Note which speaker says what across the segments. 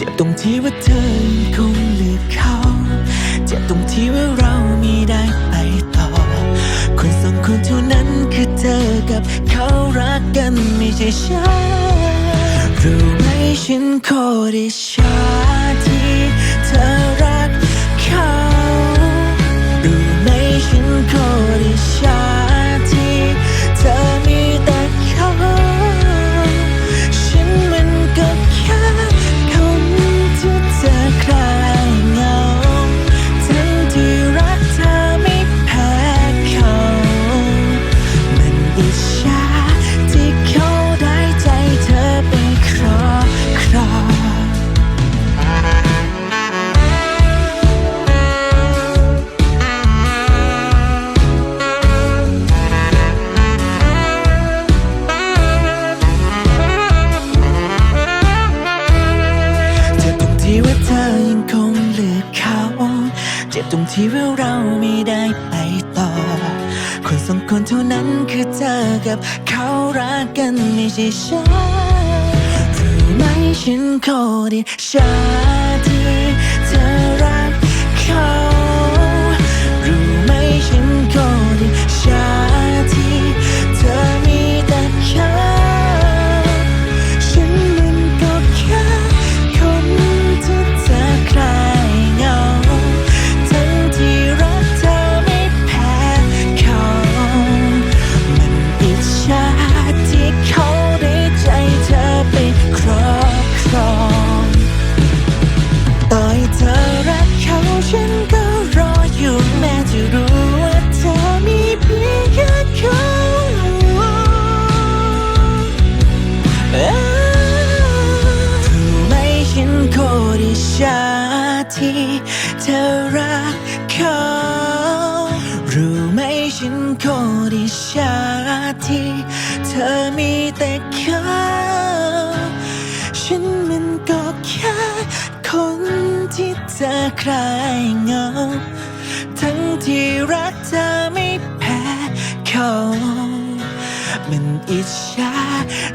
Speaker 1: เจ็บตรงที่ว่าเธอคงเลือกเขา เจ็บตรงที่ว่าเราไม่ได้ไปต่อ คนสองคนเท่านั้นคือเธอกับเขารักกันไม่ใช่ฉันรู้ไหมฉันโคตรอิจฉาที่เธอ อิจฉาที่เขาได้ใจเธอไปครอบครองเจ็บตรงที่ว่าเธอยังคงเลือกเขา เจ็บตรงที่ว่าเราไม่ได้ เธอกับเขารักกันไม่ใช่ฉันรู้ไหมฉันโคตรอิจฉาที่เธอรักเขา ฉันก็รออยู่แม้จะรู้ว่าเธอมีเพียงแค่เขารู้ไหมฉันโคตรอิจฉาที่เธอรักเขารู้ไหมฉันโคตรอิจฉาที่เธอมีแต่ ธอคลายเงา ทั้งที่รักเธอไม่แพ้เขามันอิจฉา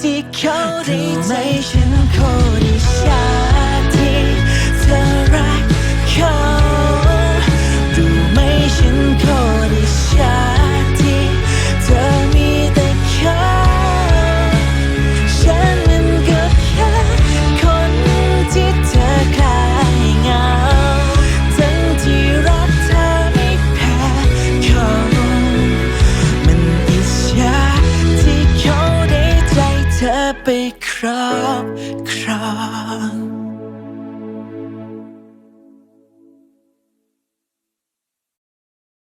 Speaker 1: ที่เขาได้ใจฉันโคตรอิจฉา ไปครับครับ